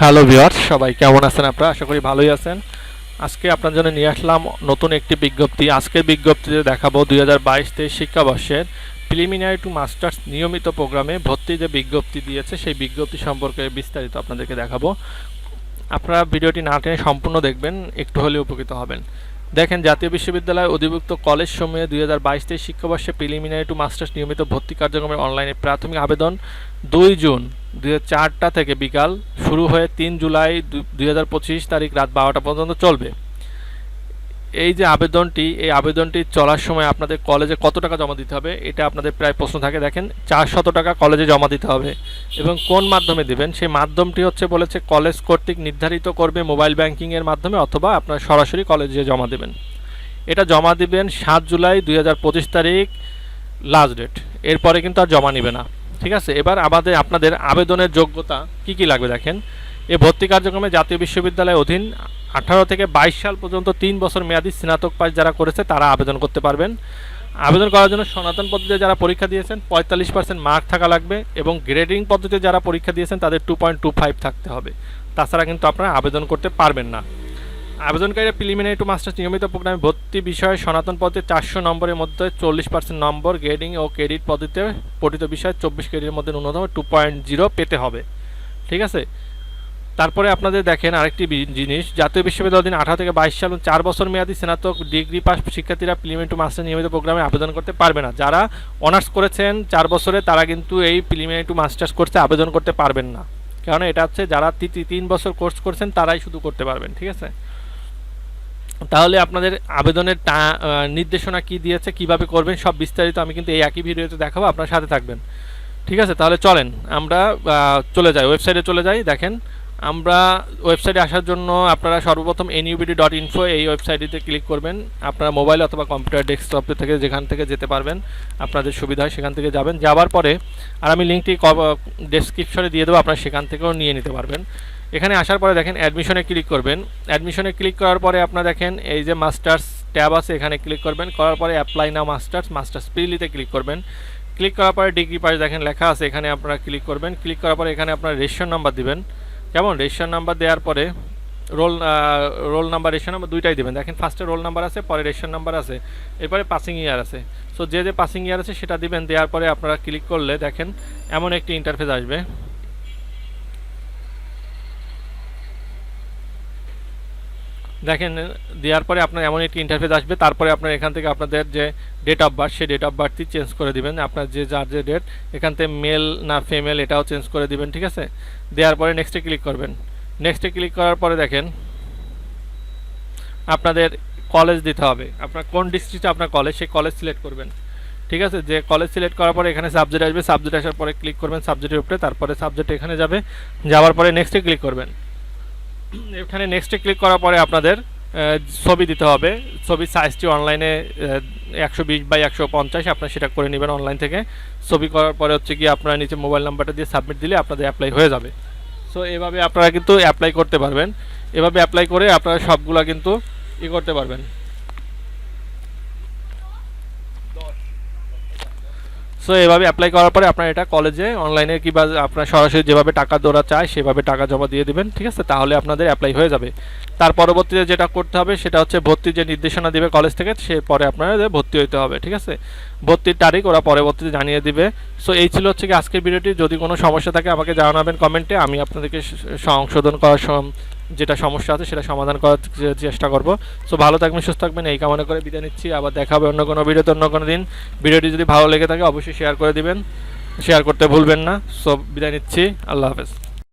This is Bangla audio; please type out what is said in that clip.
হ্যালো ভিওয়ার্স সবাই কেমন আছেন আপনারা? আশা করি ভালোই আছেন। আজকে আপনার জন্য নিয়ে আসলাম নতুন একটি বিজ্ঞপ্তি। আজকের বিজ্ঞপ্তিতে দেখাবো দুই হাজার বাইশ তেইশ শিক্ষাবর্ষের প্রিলিমিনারি টু মাস্টার্স নিয়মিত প্রোগ্রামে ভর্তি যে বিজ্ঞপ্তি দিয়েছে, সেই বিজ্ঞপ্তি সম্পর্কে বিস্তারিত আপনাদেরকে দেখাবো। আপনারা ভিডিওটি না টেনে সম্পূর্ণ দেখবেন, একটু হলে উপকৃত হবেন। দেখেন, জাতীয় বিশ্ববিদ্যালয় অধিভুক্ত কলেজ সমূহে দুই হাজার বাইশ তেইশ শিক্ষাবর্ষে প্রিলিমিনারি টু মাস্টার্স নিয়মিত ভর্তি কার্যক্রমের অনলাইনে প্রাথমিক আবেদন দুই জুন দুই চারটা থেকে বিকাল শুরু হয়ে তিন জুলাই দুই হাজার পঁচিশ তারিখ রাত বারোটা পর্যন্ত চলবে। এই যে আবেদনটি, এই আবেদনটি চলার সময় আপনাদের কলেজে কত টাকা জমা দিতে হবে? এটা আপনাদের প্রায় প্রশ্ন থাকে। দেখেন, চারশত টাকা কলেজে জমা দিতে হবে। এবং কোন মাধ্যমে দিবেন? সেই মাধ্যমটি হচ্ছে বলেছে, কলেজ কর্তৃক নির্ধারিত করবে মোবাইল ব্যাংকিংয়ের মাধ্যমে অথবা আপনার সরাসরি কলেজে জমা দেবেন। এটা জমা দিবেন সাত জুলাই দুই হাজার পঁচিশ তারিখ লাস্ট ডেট এরপরে কিন্তু আর জমা নেবে না। ঠিক আছে? এবার আমাদের, আপনাদের আবেদনের যোগ্যতা কি কি লাগবে দেখেন? এ ভর্তি কার্যক্রমে জাতীয় বিশ্ববিদ্যালয়ের অধীন আঠারো থেকে বাইশ সাল পর্যন্ত তিন বছর মেয়াদি স্নাতক পাস যারা করেছে, তারা আবেদন করতে পারবেন। আবেদন করার জন্য সনাতন পদ্ধতিতে যারা পরীক্ষা দিয়েছেন, পঁয়তাল্লিশ পার্সেন্ট মার্ক থাকা লাগবে এবং গ্রেডিং পদ্ধতিতে যারা পরীক্ষা দিয়েছেন, তাদের টু পয়েন্ট টু ফাইভ থাকতে হবে। তাছাড়া কিন্তু আপনারা আবেদন করতে পারবেন না। আবেদনকারীরা প্রিলিমিনারি টু মাস্টার্স নিয়মিত প্রোগ্রামে ভর্তি বিষয়ে সনাতন পদ্ধতিতে চারশো নম্বরের মধ্যে চল্লিশ পার্সেন্ট নম্বর গ্রেডিং ও ক্রেডিট পদ্ধতিতে পঠিত বিষয়ে চব্বিশ ক্রেডিটের মধ্যে ন্যূনতম টু পয়েন্ট জিরো পেতে হবে। ঠিক আছে? তারপরে আপনাদের দেখেন আরেকটি জিনিস, জাতীয় বিশ্ববিদ্যালয় দিন আঠারো থেকে বাইশ সাল চার বছর মেয়াদী স্নাতক ডিগ্রি পাস শিক্ষার্থীরা প্রিলিমিনারি মাস্টার নিয়মিত প্রোগ্রামে আবেদন করতে পারবে না। যারা অনার্স করেছেন চার বছরে, তারা কিন্তু এই প্রিলিমিনারি টু মাস্টার্স কোর্সে আবেদন করতে পারবেন না। কারণ এটা হচ্ছে যারা তিন বছর কোর্স করছেন, তারাই শুধু করতে পারবেন, ঠিক আছে? তাহলে আপনাদের আবেদনের নির্দেশনা কি দিয়েছে, কীভাবে করবেন, সব বিস্তারিত আমি কিন্তু এই একই ভিডিওতে দেখাবো, আপনার সাথে থাকবেন। ঠিক আছে? তাহলে চলেন, আমরা চলে যাই ওয়েবসাইটে চলে যাই, দেখেন আমরা ওয়েবসাইটে আসার জন্য আপনারা সর্বপ্রথম এনইউবিডি ডট ইনফো এই ওয়েবসাইটটিতে ক্লিক করবেন। আপনারা মোবাইল অথবা কম্পিউটার ডেস্কটপ থেকে যেখান থেকে যেতে পারবেন, আপনাদের সুবিধা হয় সেখান থেকে যাবেন। যাওয়ার পরে, আর আমি লিঙ্কটি ডেসক্রিপশনে দিয়ে দেবো, আপনারা সেখান থেকেও নিয়ে নিতে পারবেন। এখানে আসার পরে দেখেন অ্যাডমিশনে ক্লিক করবেন। অ্যাডমিশনে ক্লিক করার পরে আপনারা দেখেন এই যে মাস্টার্স ট্যাব আছে, এখানে ক্লিক করবেন। করার পরে অ্যাপ্লাই নাও মাস্টার্স মাস্টার্স প্রিলিতে ক্লিক করবেন। ক্লিক করার পরে ডিগ্রি পাস দেখেন লেখা আছে, এখানে আপনারা ক্লিক করবেন। ক্লিক করার পরে এখানে আপনারা রেজিস্ট্রেশন নাম্বার দিবেন। কেমন? রেশন নাম্বার দেওয়ার পরে roll roll number ration number দুইটাই দেবেন। দেখেন ফার্স্টে রোল নাম্বার আছে, পরে রেশন নাম্বার আছে। এরপরে পাসিং ইয়ার আছে। সো যে যে পাসিং ইয়ার আছে, সেটা দিবেন। দেওয়ার পরে আপনারা ক্লিক করলে দেখেন, এমন একটি ইন্টারফেস আসবে। দেখেন, দেওয়ার পরে আপনার এমন একটি ইন্টারফেস আসবে, তারপরে আপনার এখান থেকে আপনাদের যে ডেট অফ বার্থ সেই ডেট অফ বার্থটি চেঞ্জ করে দিবেন। আপনার যে যার যে ডেট এখান থেকে মেল না ফিমেল এটাও চেঞ্জ করে দিবেন, ঠিক আছে? দেওয়ার পরে নেক্সটে ক্লিক করবেন। নেক্সটে ক্লিক করার পরে দেখেন, আপনাদের কলেজ দিতে হবে। আপনার কোন ডিস্ট্রিক্টে আপনার কলেজ সেই কলেজ সিলেক্ট করবেন। ঠিক আছে? যে কলেজ সিলেক্ট করার পরে এখানে সাবজেক্ট আসবে সাবজেক্ট আসার পরে ক্লিক করবেন সাবজেক্টের উপরে, তারপরে সাবজেক্ট এখানে যাবে। যাওয়ার পরে নেক্সটে ক্লিক করবেন। এখানে নেক্সটে ক্লিক করার পরে আপনাদের ছবি দিতে হবে। ছবির সাইজটি অনলাইনে একশো বিশ বাই একশো পঞ্চাশ, আপনার সেটা করে নেবেন অনলাইন থেকে। ছবি করার পরে হচ্ছে কি আপনারা নিচে মোবাইল নাম্বারটা দিয়ে সাবমিট দিলে আপনাদের অ্যাপ্লাই হয়ে যাবে। সো এভাবে আপনারা কিন্তু অ্যাপ্লাই করতে পারবেন। এভাবে অ্যাপ্লাই করে আপনারা সবগুলা কিন্তু ই করতে পারবেন। সো এভাবে অ্যাপ্লাই করার পরে আপনার এটা কলেজে অনলাইনে কিংবা আপনার সরাসরি যেভাবে টাকা দেওয়া চায়, সেভাবে টাকা জমা দিয়ে দেবেন, ঠিক আছে? তাহলে আপনাদের অ্যাপ্লাই হয়ে যাবে। তার পরবর্তীতে যেটা করতে হবে, সেটা হচ্ছে ভর্তির যে নির্দেশনা দিবে কলেজ থেকে, সে পরে আপনাদের ভর্তি হইতে হবে, ঠিক আছে? ভর্তির তারিখ ওরা পরবর্তীতে জানিয়ে দিবে। সো এই ছিল হচ্ছে কি আজকের ভিডিওটি যদি কোনো সমস্যা থাকে আমাকে জানাবেন কমেন্টে আমি আপনাদেরকে সংশোধন করার যেটা সমস্যা আছে সেটা সমাধান করার চেষ্টা করব। সো ভালো থাকবেন, সুস্থ থাকবেন, এই কামনা করে বিদায় নিচ্ছি। আবার দেখা হবে অন্য কোনো ভিডিওতে অন্য কোনো দিন। ভিডিওটি যদি ভালো লেগে থাকে, অবশ্যই শেয়ার করে দিবেন। শেয়ার করতে ভুলবেন না। সো বিদায় নিচ্ছি। আল্লাহ হাফেজ।